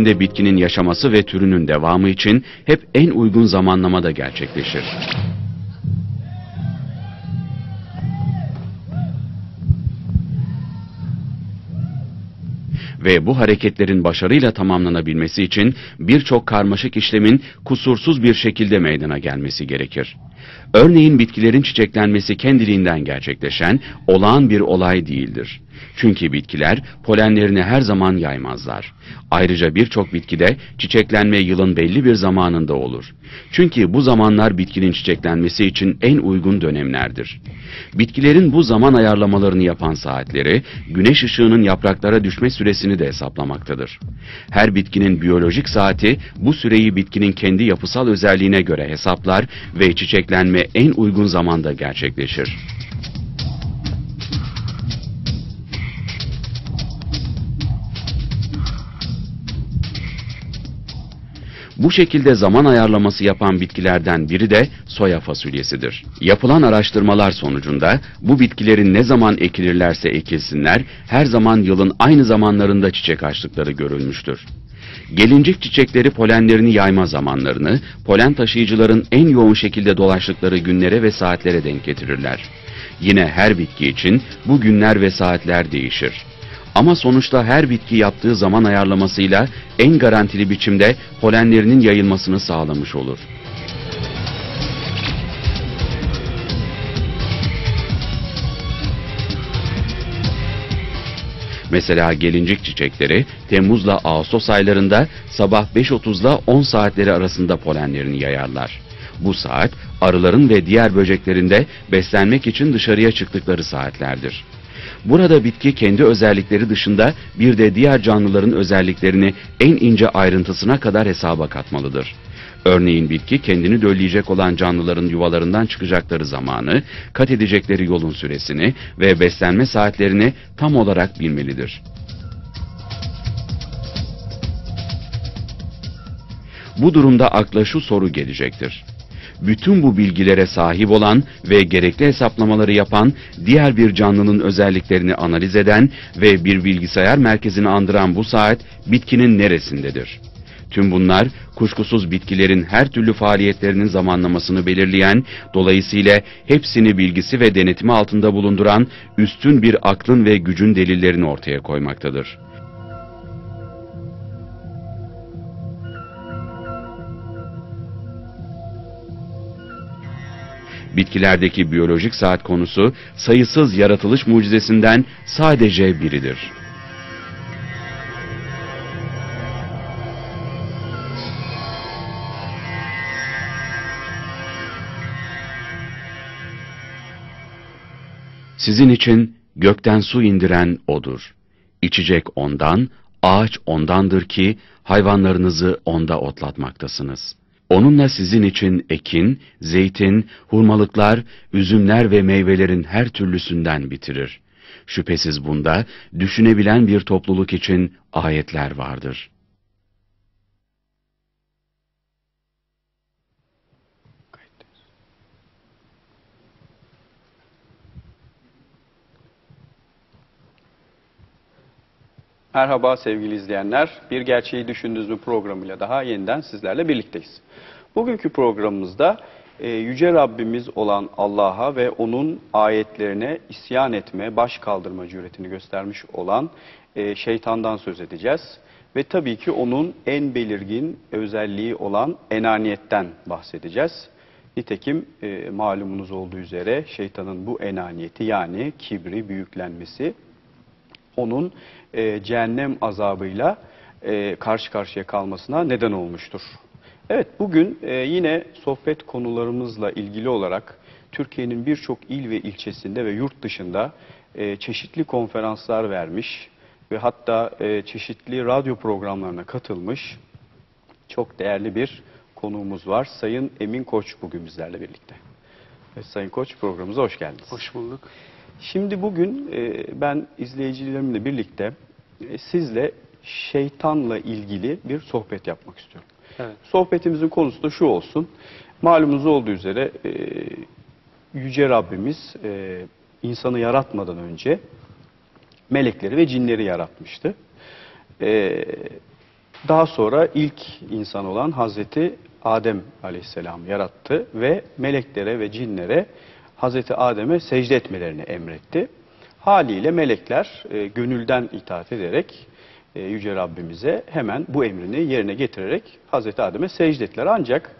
içerisinde bitkinin yaşaması ve türünün devamı için hep en uygun zamanlamada gerçekleşir. ve bu hareketlerin başarıyla tamamlanabilmesi için birçok karmaşık işlemin kusursuz bir şekilde meydana gelmesi gerekir. Örneğin bitkilerin çiçeklenmesi kendiliğinden gerçekleşen olağan bir olay değildir. Çünkü bitkiler polenlerini her zaman yaymazlar. Ayrıca birçok bitkide çiçeklenme yılın belli bir zamanında olur. Çünkü bu zamanlar bitkinin çiçeklenmesi için en uygun dönemlerdir. Bitkilerin bu zaman ayarlamalarını yapan saatleri, güneş ışığının yapraklara düşme süresini de hesaplamaktadır. Her bitkinin biyolojik saati bu süreyi bitkinin kendi yapısal özelliğine göre hesaplar ve çiçeklenme en uygun zamanda gerçekleşir. Bu şekilde zaman ayarlaması yapan bitkilerden biri de soya fasulyesidir. Yapılan araştırmalar sonucunda bu bitkilerin ne zaman ekilirlerse ekilsinler her zaman yılın aynı zamanlarında çiçek açtıkları görülmüştür. Gelincik çiçekleri polenlerini yayma zamanlarını, polen taşıyıcıların en yoğun şekilde dolaştıkları günlere ve saatlere denk getirirler. Yine her bitki için bu günler ve saatler değişir. Ama sonuçta her bitki yaptığı zaman ayarlamasıyla en garantili biçimde polenlerinin yayılmasını sağlamış olur. Mesela gelincik çiçekleri Temmuz'la Ağustos aylarında sabah 5.30'la 10 saatleri arasında polenlerini yayarlar. Bu saat arıların ve diğer böceklerin de beslenmek için dışarıya çıktıkları saatlerdir. Burada bitki kendi özellikleri dışında bir de diğer canlıların özelliklerini en ince ayrıntısına kadar hesaba katmalıdır. Örneğin bitki kendini dölleyecek olan canlıların yuvalarından çıkacakları zamanı, kat edecekleri yolun süresini ve beslenme saatlerini tam olarak bilmelidir. Bu durumda akla şu soru gelecektir bütün bu bilgilere sahip olan ve gerekli hesaplamaları yapan diğer bir canlının özelliklerini analiz eden ve bir bilgisayar merkezini andıran bu saat bitkinin neresindedir? Tüm bunlar kuşkusuz bitkilerin her türlü faaliyetlerinin zamanlamasını belirleyen, dolayısıyla hepsini bilgisi ve denetimi altında bulunduran üstün bir aklın ve gücün delillerini ortaya koymaktadır. Bitkilerdeki biyolojik saat konusu sayısız yaratılış mucizesinden sadece biridir. Sizin için gökten su indiren O'dur. İçecek O'ndan, ağaç O'ndandır ki hayvanlarınızı O'nda otlatmaktasınız.'' Onunla sizin için ekin, zeytin, hurmalıklar, üzümler ve meyvelerin her türlüsünden bitirir. Şüphesiz bunda düşünebilen bir topluluk için ayetler vardır. Merhaba sevgili izleyenler. Bir Gerçeği Düşündünüz mü programıyla daha yeniden sizlerle birlikteyiz. Bugünkü programımızda e, Yüce Rabbimiz olan Allah'a ve O'nun ayetlerine isyan etme, baş kaldırma cüretini göstermiş olan e, şeytandan söz edeceğiz. Ve tabii ki onun en belirgin özelliği olan enaniyetten bahsedeceğiz. Nitekim e, malumunuz olduğu üzere şeytanın bu enaniyeti yani kibri, büyüklenmesi onun e, cehennem azabıyla e, karşı karşıya kalmasına neden olmuştur. Evet bugün e, yine sohbet konularımızla ilgili olarak Türkiye'nin birçok il ve ilçesinde ve yurt dışında e, çeşitli konferanslar vermiş ve hatta e, çeşitli radyo programlarına katılmış çok değerli bir konuğumuz var. Sayın Emin Koç bugün bizlerle birlikte. Evet, Sayın Koç programımıza hoş geldiniz. Hoş bulduk. Şimdi bugün e, ben izleyicilerimle birlikte e, sizle şeytanla ilgili bir sohbet yapmak istiyorum. Evet. Sohbetimizin konusu da şu olsun. Malumunuz olduğu üzere e, Yüce Rabbimiz insanı yaratmadan önce melekleri ve cinleri yaratmıştı. Daha sonra ilk insan olan Hazreti Adem Aleyhisselam yarattı ve meleklere ve cinlere Hazreti Adem'e secde etmelerini emretti. Haliyle melekler e, gönülden itaat ederek e, Yüce Rabbimize hemen bu emrini yerine getirerek Hazreti Adem'e secde ettiler. Ancak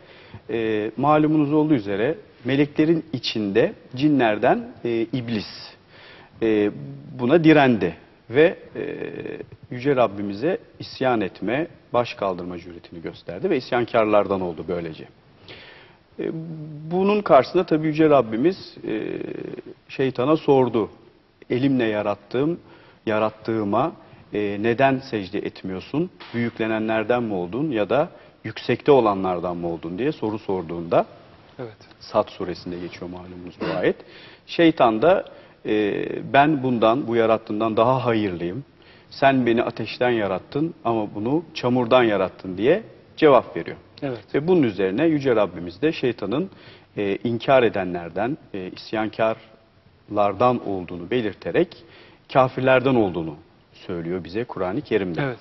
e, malumunuz olduğu üzere meleklerin içinde cinlerden e, iblis e, buna direndi ve e, Yüce Rabbimize isyan etme, baş kaldırma cüretini gösterdi ve isyankarlardan oldu böylece. E, bunun karşısında tabii Yüce Rabbimiz e, şeytana sordu. Elimle yarattığım, yarattığıma e, neden secde etmiyorsun? Büyüklenenlerden mi oldun ya da yüksekte olanlardan mı oldun diye soru sorduğunda Evet. Sad suresinde geçiyor malumunuz bu ayet. Şeytan da e, ben bundan, bu yarattığından daha hayırlıyım. Sen beni ateşten yarattın ama bunu çamurdan yarattın diye cevap veriyor. Evet. Ve bunun üzerine Yüce Rabbimiz de şeytanın e, inkar edenlerden, e, isyankarlardan olduğunu belirterek kafirlerden olduğunu söylüyor bize Kur'an-ı Kerim'de. Evet.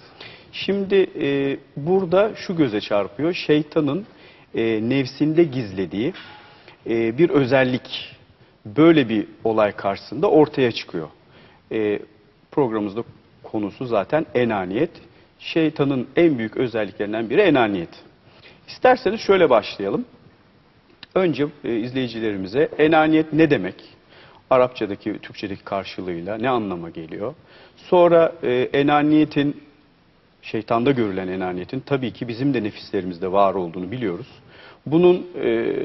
Şimdi e, burada şu göze çarpıyor. Şeytanın e, nefsinde gizlediği e, bir özellik böyle bir olay karşısında ortaya çıkıyor. E, programımızda konusu zaten enaniyet. Şeytanın en büyük özelliklerinden biri enaniyet. İsterseniz şöyle başlayalım. Önce e, izleyicilerimize enaniyet ne demek? Arapçadaki, Türkçedeki karşılığıyla ne anlama geliyor? Sonra e, enaniyetin, şeytanda görülen enaniyetin tabii ki bizim de nefislerimizde var olduğunu biliyoruz. Bunun e,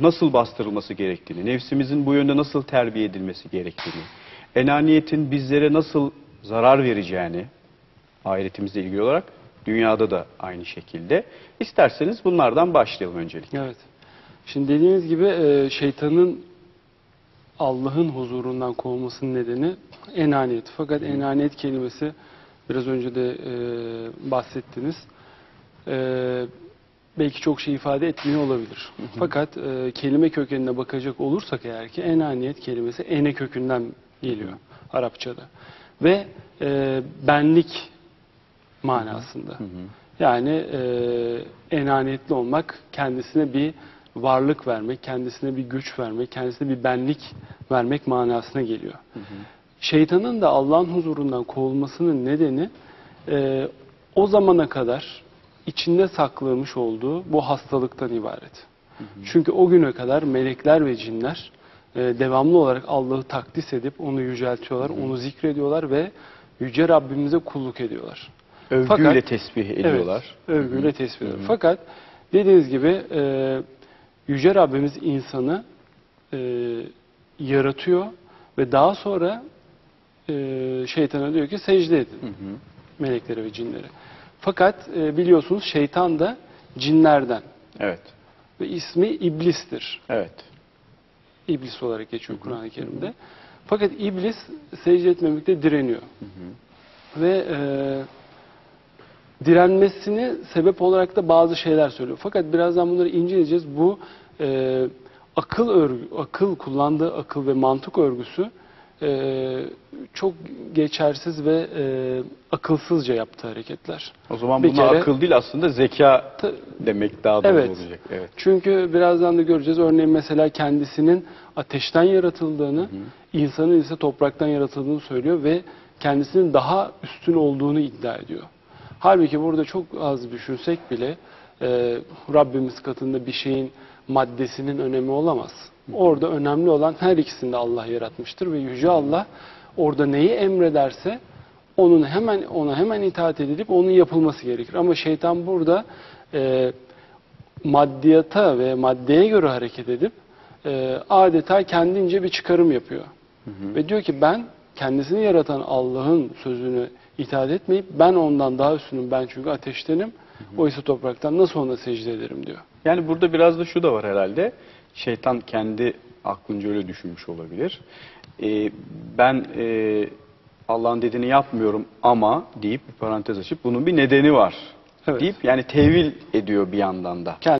nasıl bastırılması gerektiğini, nefsimizin bu yönde nasıl terbiye edilmesi gerektiğini, enaniyetin bizlere nasıl zarar vereceğini, ahiretimizle ilgili olarak dünyada da aynı şekilde. İsterseniz bunlardan başlayalım öncelikle. Evet. Şimdi dediğiniz gibi e, şeytanın Allah'ın huzurundan kovulmasının nedeni enaniyet. Fakat enaniyet kelimesi biraz önce de e, bahsettiniz. E, belki çok şey ifade etmiyor olabilir. Fakat e, kelime kökenine bakacak olursak eğer ki enaniyet kelimesi ene kökünden geliyor Arapçada. Ve e, benlik manasında. Yani e, enaniyetli olmak, kendisine bir varlık vermek, kendisine bir güç vermek, kendisine bir benlik vermek manasına geliyor. Şeytanın da Allah'ın huzurundan kovulmasının nedeni e, o zamana kadar içinde saklamış olduğu bu hastalıktan ibaret. Çünkü o güne kadar melekler ve cinler e, devamlı olarak Allah'ı takdis edip onu yüceltiyorlar, onu zikrediyorlar ve Yüce Rabbimize kulluk ediyorlar. Övgüyle Fakat- tesbih ediyorlar. Evet, övgüyle tesbih ediyorlar. Fakat dediğiniz gibi e, Yüce Rabbimiz insanı e, yaratıyor ve daha sonra e, şeytana diyor ki secde edin. Meleklere ve cinlere. Fakat e, biliyorsunuz şeytan da cinlerden Evet. ve ismi iblistir. Evet. İblis olarak geçiyor Kur'an-ı Kerim'de. Fakat iblis secde etmemekte direniyor. Ve e, direnmesini sebep olarak da bazı şeyler söylüyor. Fakat birazdan bunları inceleyeceğiz. Bu e, akıl örgü, akıl kullandığı akıl ve mantık örgüsü e, çok geçersiz ve e, akılsızca yaptığı hareketler. O zaman Bir buna kere- akıl değil aslında zeka Ta- demek daha doğru Evet. olacak. Evet. Çünkü birazdan da göreceğiz. Örneğin mesela kendisinin ateşten yaratıldığını, insanın ise topraktan yaratıldığını söylüyor ve kendisinin daha üstün olduğunu iddia ediyor. Halbuki burada çok az düşünsek bile e, Rabbimiz katında bir şeyin maddesinin önemi olamaz. Orada önemli olan her ikisini de Allah yaratmıştır ve Yüce Allah orada neyi emrederse onun hemen ona hemen itaat edilip onun yapılması gerekir. Ama şeytan burada e, maddiyata ve maddeye göre hareket edip e, adeta kendince bir çıkarım yapıyor. Ve diyor ki ben kendisini yaratan Allah'ın sözünü itaat etmeyip ben ondan daha üstünüm ben çünkü ateştenim. Oysa topraktan nasıl ona secde ederim diyor. Yani burada biraz da şu da var herhalde. Şeytan kendi aklınca öyle düşünmüş olabilir. Ee, ben e, Allah'ın dediğini yapmıyorum ama deyip bir parantez açıp bunun bir nedeni var. Evet. Deyip yani tevil ediyor bir yandan da.